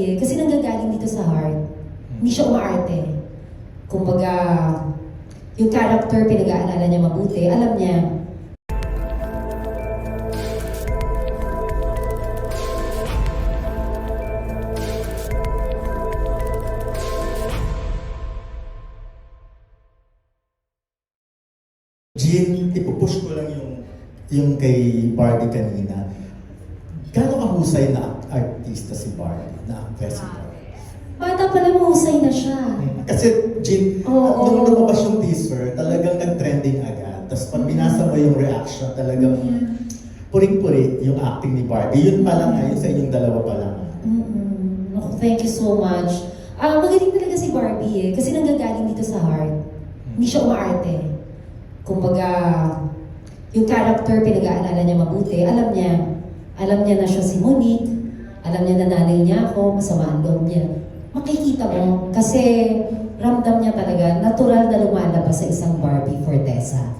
Eh. Kasi nanggagaling dito sa heart. Hindi siya umaarte. Kumbaga, yung character pinag-aalala niya mabuti. Alam niya, Jean, ipupush ko lang yung yung kay Barbie kanina. Gano'ng kahusay na artista si Barbie, na actress si Barbie? bata pa lang mahusay na siya. Kasi Jean, Oo. nung lumabas yung teaser, talagang nag-trending agad. Tapos pag binasa mo yung reaction, talagang puring-puri yung acting ni Barbie. Yun pa lang ngayon sa inyong dalawa pa lang. Mm-mm. Naku, thank you so much. Ah, magaling talaga si Barbie eh. Kasi nanggagaling dito sa heart. Hindi siya umaarte. Kumbaga, yung character pinag-aalala niya mabuti. Alam niya, alam niya na siya si Monique. Alam niya na nanay niya ako, masama ang loob niya. Makikita mo, kasi ramdam niya talaga, natural na lumalabas sa isang Barbie Fortesa.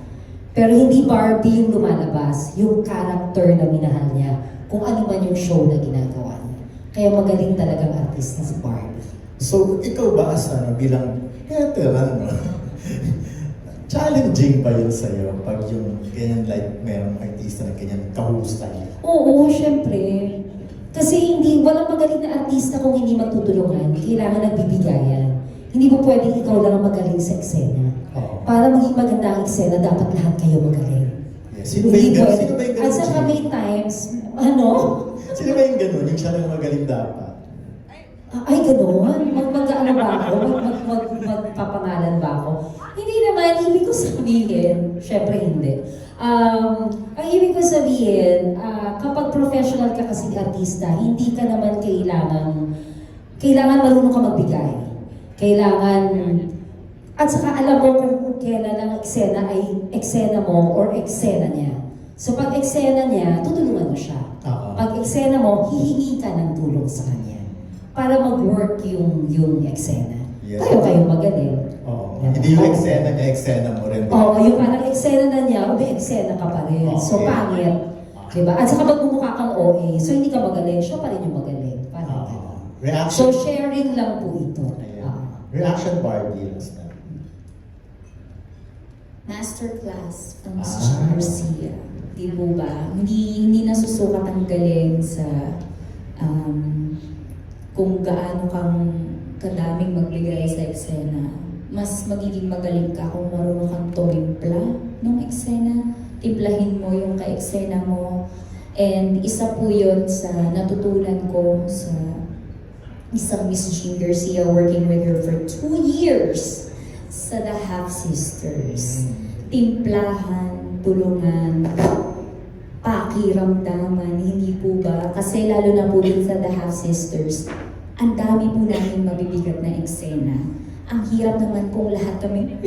Pero hindi Barbie yung lumalabas, yung character na minahal niya, kung ano man yung show na ginagawa niya. Kaya magaling talagang artista si Barbie. So, ikaw ba as ano, bilang veteran? Challenging ba yun sa'yo pag yung ganyan like merong artista na ganyan kahusay? Oo, syempre. Kasi hindi, walang magaling na artista kung hindi magtutulungan. Kailangan nagbibigayan. Hindi mo pwedeng ikaw lang ang magaling sa eksena. Oo. Para maging maganda ang eksena, dapat lahat kayo magaling. Yes. Sino ba yung Hindi ganun? Sino ba yung At ganun? saka Jean? may times, ano, Sino ba yung ganun? Yung siya lang magaling dapat? Ay, gano'n? Mag, mag, ano ba ako? Mag, mag, mag, magpapangalan ba ako? Hindi naman, ibig ko sabihin, syempre hindi. Um, ang ibig ko sabihin, ah, kapag professional ka kasi artista, hindi ka naman kailangan, kailangan marunong ka magbigay. Kailangan, at saka alam mo kung kailan ang eksena ay eksena mo or eksena niya. So pag eksena niya, tutulungan mo siya. Pag eksena mo, hihingi ka ng tulong sa kanya para mag-work yung yung eksena. Yes. Tayo kayo magaling. Oo. Hindi yung eksena niya, eksena mo rin. Oo, yung parang eksena na niya, o may eksena ka pa rin. So, Okay. pangit. Diba? At saka magmumukha kang OA, so hindi ka magaling, siya pa rin yung magaling. Parang ganun. Reaction. So, sharing lang po ito. Ayan. Ah. Reaction Barbie. last na. Masterclass from Ah. Mrs. Garcia. Di po ba? Hindi, hindi nasusukat ang galing sa um, kung gaano kang kadaming magbigay sa eksena. Mas magiging magaling ka kung marunong kang tumimpla ng eksena. Timplahin mo yung ka-eksena mo. And isa po yun sa natutunan ko sa isang Miss Jean Garcia working with her for two years sa The Half Sisters. Timplahan, tulungan, pakiramdaman, hindi po ba? Kasi lalo na po din sa The Half Sisters, ang dami po namin mabibigat na eksena. Ang hirap naman kung lahat kami,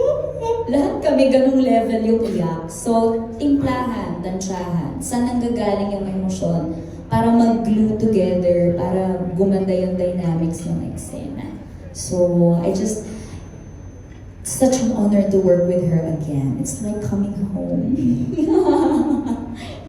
lahat kami ganung level yung iyak. So, timplahan, tansyahan, saan nanggagaling yung emosyon para mag-glue together, para gumanda yung dynamics ng eksena. So, I just, such an honor to work with her again. It's like coming home.